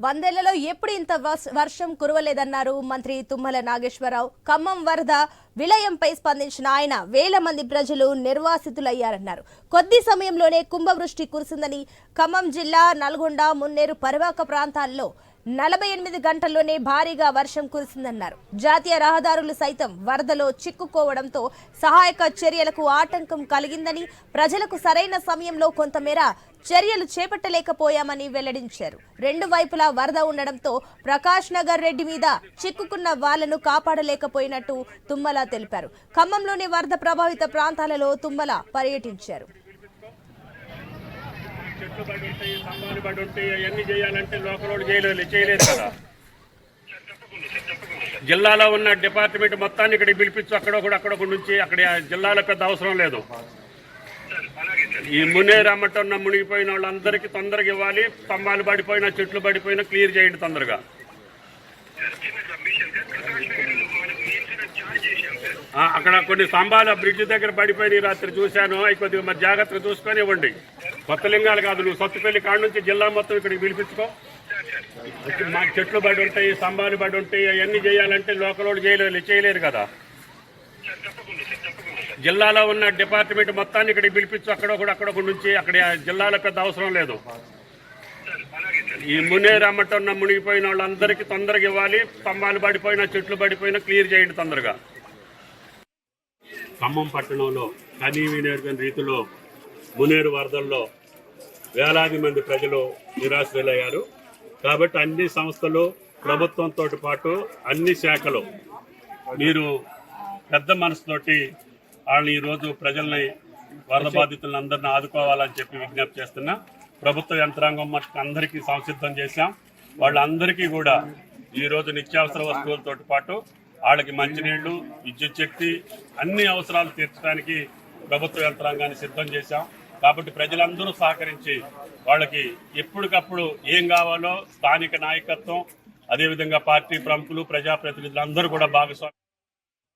వందేళ్ళలో ఎప్పుడు ఇంత వర్షం కురవలేదన్నారు మంత్రి తుమ్మల నాగేశ్వరరావు. ఖమ్మం వరద విలయంపై స్పందించిన ఆయన వేల మంది ప్రజలు నిర్వాసితులయ్యారన్నారు. కొద్ది సమయంలోనే కుంభవృష్టి కురిసిందని ఖమ్మం జిల్లా నల్గొండ మున్నేరు పరివాహక ప్రాంతాల్లో నలభై ఎనిమిది గంటల్లోనే భారీగా వర్షం కురిసిందన్నారు. జాతీయ రహదారులు సైతం వరదలో చిక్కుకోవడంతో సహాయక చర్యలకు ఆటంకం కలిగిందని ప్రజలకు సరైన సమయంలో కొంతమేర చర్యలు చేపట్టలేకపోయామని వెల్లడించారు. రెండు వైపులా వరద ఉండడంతో ప్రకాష్ నగర్ రెడ్డి మీద చిక్కుకున్న వాళ్ళను కాపాడలేకపోయినట్టు తుమ్మల తెలిపారు. ఖమ్మంలోని వరద ప్రభావిత ప్రాంతాలలో తుమ్మల పర్యటించారు. చెట్లు పడి ఉంటాయి స్తంభాలు పడి ఉంటాయి అవన్నీ చేయాలంటే లోకల్ చేయలేదు చేయలేదు కదా. జిల్లాలో ఉన్న డిపార్ట్మెంట్ మొత్తాన్ని ఇక్కడికి పిలిపించు అక్కడ ఒకటి అక్కడ ఒకటి నుంచి అక్కడ జిల్లాలో పెద్ద అవసరం లేదు. ఈ మునేరమ్మటన్న మునిగిపోయిన వాళ్ళందరికీ తొందరగా ఇవ్వాలి. స్తంభాలు పడిపోయినా చెట్లు పడిపోయినా క్లియర్ చేయండి తొందరగా. అక్కడ కొన్ని స్తంభాలు బ్రిడ్జ్ దగ్గర పడిపోయినాయి రాత్రి చూశాను. అవి కొద్దిగా మరి జాగ్రత్తగా చూసుకొని ఇవ్వండి. కొత్త లింగాలు కాదు నువ్వు సత్తుపల్లి కాడ నుంచి జిల్లా మొత్తం ఇక్కడికి పిలిపించుకో. మా చెట్లు పడి ఉంటాయి స్తంభాలు పడి ఉంటాయి అవన్నీ చేయాలంటే లోకల్ చేయలేరు చేయలేరు కదా. జిల్లాలో ఉన్న డిపార్ట్మెంట్ మొత్తాన్ని ఇక్కడికి పిలిపించు అక్కడ కూడా అక్కడ నుంచి అక్కడ జిల్లాలో పెద్ద అవసరం లేదు. ఈ మునేరమ్మటన్న మునిగిపోయిన వాళ్ళందరికీ తొందరగా ఇవ్వాలి. స్తంభాలు పడిపోయినా చెట్లు పడిపోయినా క్లియర్ చేయండి తొందరగా. ఖమ్మం పట్టణంలో కనీ వినియోగం రీతిలో మునేరు వరదల్లో వేలాది మంది ప్రజలు నిరాశ్రయులయ్యారు కాబట్టి అన్ని సంస్థలు ప్రభుత్వంతో పాటు అన్ని శాఖలు మీరు పెద్ద మనసుతోటి వాళ్ళని ఈరోజు ప్రజల్ని వరద బాధితులను అందరిని ఆదుకోవాలని చెప్పి విజ్ఞప్తి చేస్తున్నా. ప్రభుత్వ యంత్రాంగం మటుకు అందరికీ సంసిద్ధం చేశాం. వాళ్ళందరికీ కూడా ఈరోజు నిత్యావసర వస్తువులతో పాటు వాళ్ళకి మంచినీళ్ళు విద్యుత్ శక్తి అన్ని అవసరాలు తీర్చడానికి ప్రభుత్వ యంత్రాంగాన్ని సిద్ధం చేశాం. కాబట్టి ప్రజలందరూ సహకరించి వాళ్ళకి ఎప్పటికప్పుడు ఏం కావాలో స్థానిక నాయకత్వం అదేవిధంగా పార్టీ ప్రముఖులు ప్రజాప్రతినిధులు అందరూ కూడా భాగస్వామి